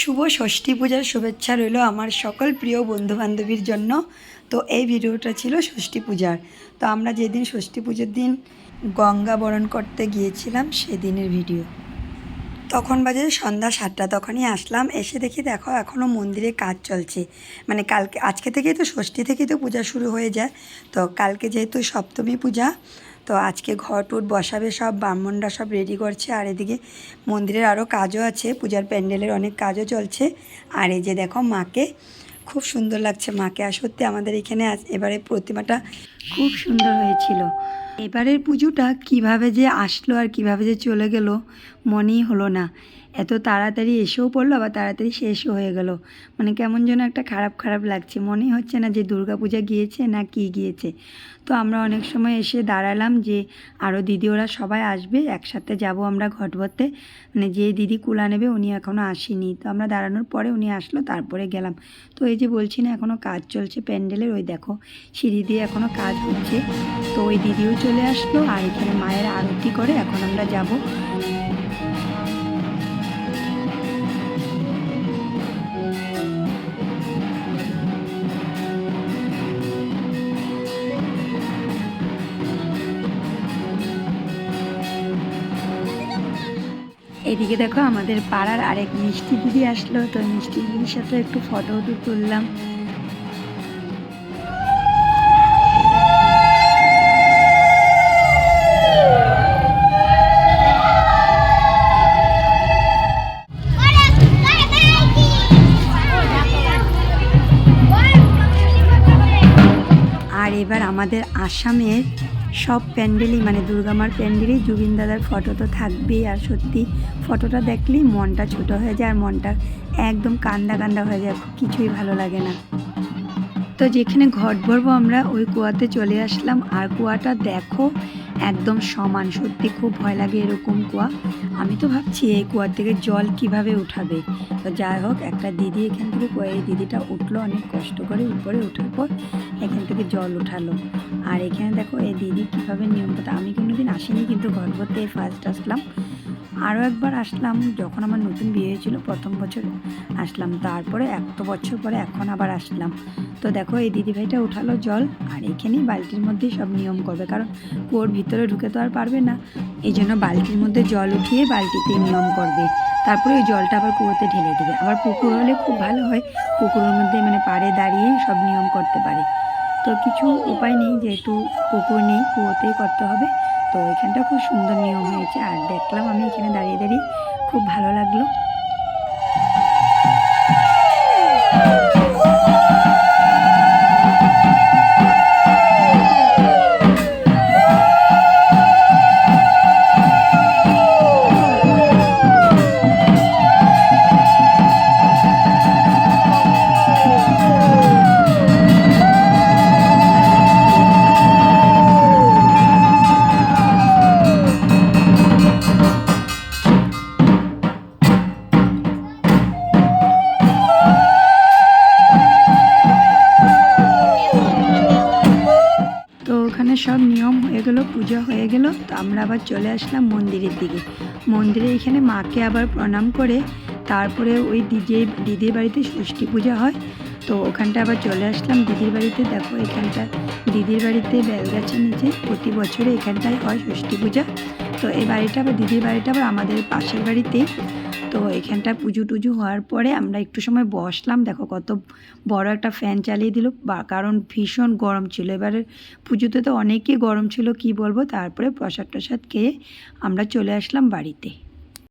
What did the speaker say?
শুভ ষষ্ঠী পূজার শুভেচ্ছা রইল আমার সকল প্রিয় বন্ধু বান্ধবীর জন্য। তো এই ভিডিওটা ছিল ষষ্ঠী পূজার। তো আমরা যেদিন ষষ্ঠী পুজোর দিন গঙ্গা বরণ করতে গিয়েছিলাম সেদিনের ভিডিও। তখন বাজে সন্ধ্যা সাতটা, তখনই আসলাম, এসে দেখি দেখো এখনও মন্দিরে কাজ চলছে। মানে কালকে, আজকে থেকেই তো ষষ্ঠী থেকেই তো পূজা শুরু হয়ে যায়। তো কালকে যেহেতু সপ্তমী পূজা তো আজকে ঘর টুট বসাবে সব, ব্রাহ্মণরা সব রেডি করছে। আর এদিকে মন্দিরের আরও কাজও আছে, পূজার প্যান্ডেলের অনেক কাজও চলছে। আর এই যে দেখো মাকে, খুব সুন্দর লাগছে মাকে। আর সত্যি আমাদের এখানে এবারে প্রতিমাটা খুব সুন্দর হয়েছিল। এবারের পুজোটা কীভাবে যে আসলো আর কীভাবে যে চলে গেল মনেই হলো না। এত তাড়াতাড়ি এসেও পড়ল, আবার তাড়াতাড়ি শেষও হয়ে গেল। মানে কেমন যেন একটা খারাপ খারাপ লাগছে। মনেই হচ্ছে না যে দুর্গা পূজা গিয়েছে না কি গিয়েছে। তো আমরা অনেক সময় এসে দাঁড়ালাম যে আরও দিদি ওরা সবাই আসবে, একসাথে যাব আমরা ঘট ভরতে মানে যে দিদি কুলা নেবে উনি এখনও আসেনি। তো আমরা দাঁড়ানোর পরে উনি আসলো, তারপরে গেলাম। তো এই যে বলছি না এখনও কাজ চলছে প্যান্ডেলের, ওই দেখো সিঁড়ি দিয়ে এখনও কাজ হচ্ছে। তো ওই দিদিও চলে আসলো আর এখানে মায়ের আরতি করে এখন আমরা যাব। এদিকে দেখো আমাদের পাড়ার আরেক মিষ্টি দিদি আসলো, তো মিষ্টি দিদির সাথে একটু ফটো তুললাম। আর এবার আমাদের আসামের সব প্যান্ডেলই মানে দুর্গামার প্যান্ডেলই জুবিন দাদার ফটো তো থাকবেই। আর সত্যি ফটোটা দেখলেই মনটা ছোট হয়ে যায় আর মনটা একদম কান্দা কান্দা হয়ে যায়, কিছুই ভালো লাগে না। তো যেখানে ঘট ভরবো আমরা, ওই কুয়াতে চলে আসলাম। আর কুয়াটা দেখো একদম সমান। সত্যি খুব ভয় লাগে এরকম কুয়া। আমি তো ভাবছি এই কুয়ার থেকে জল কীভাবে উঠাবে? তো যাই হোক, একটা দিদি এখান থেকে কুয়া- এই দিদিটা উঠল, অনেক কষ্ট করে উপরে ওঠার পর এখান থেকে জল উঠালো। আর এখানে দেখো, এই দিদি কীভাবে নিয়ম করতে আমি কোনোদিন আসিনি, কিন্তু গর্ভতে ফার্স্ট আসলাম। আরও একবার আসলাম, যখন আমার নতুন বিয়ে হয়েছিল প্রথম বছর আসলাম, তারপরে এত বছর পরে এখন আবার আসলাম। তো দেখো, এই দিদিভাইটা উঠালো জল আর এখানেই বালতির মধ্যেই সব নিয়ম করবে, কারণ কুয়োর ভিতরে ঢুকে তো আর পারবে না। এই জন্য বালতির মধ্যে জল উঠিয়ে বালতিতে নিয়ম করবে। তারপরে ওই জলটা আবার কুয়োতে ঢেলে দেবে। আবার পুকুর হলে খুব ভালো হয়, পুকুরের মধ্যে মানে পাড়ে দাঁড়িয়ে সব নিয়ম করতে পারে। তো কিছু উপায় নেই, যেহেতু পুকুর নেই, কুয়োতেই করতে হবে। তো এখানটা খুব সুন্দর নিয়ম হয়েছে। আর দেখলাম আমি এখানে দাঁড়িয়ে দাঁড়িয়ে খুব ভালো লাগল। সব নিয়ম হয়ে গেলো, পূজা হয়ে গেল, তো আমরা আবার চলে আসলাম মন্দিরের দিকে। মন্দিরে এখানে মাকে আবার প্রণাম করে, তারপরে ওই দিদি দিদির বাড়িতে ষষ্ঠী পূজা হয়, তো ওখানটা আবার চলে আসলাম দিদির বাড়িতে। দেখো এখানটা, দিদির বাড়িতে বেলগাছের নিচে প্রতি বছরে এখানটায় হয় ষষ্ঠী পূজা। তো এই বাড়িটা আবার দিদির বাড়িটা আবার আমাদের পাশের বাড়িতে। তো এখানটা পুজো টুজো হওয়ার পরে আমরা একটু সময় বসলাম। দেখো কত বড় একটা ফ্যান চালিয়ে দিল। বা- কারণ ভীষণ গরম ছিল। এবারে পুজোতে তো অনেকই গরম ছিল, কি বলব? তারপরে প্রসাদ টসাদ খেয়ে আমরা চলে আসলাম বাড়িতে।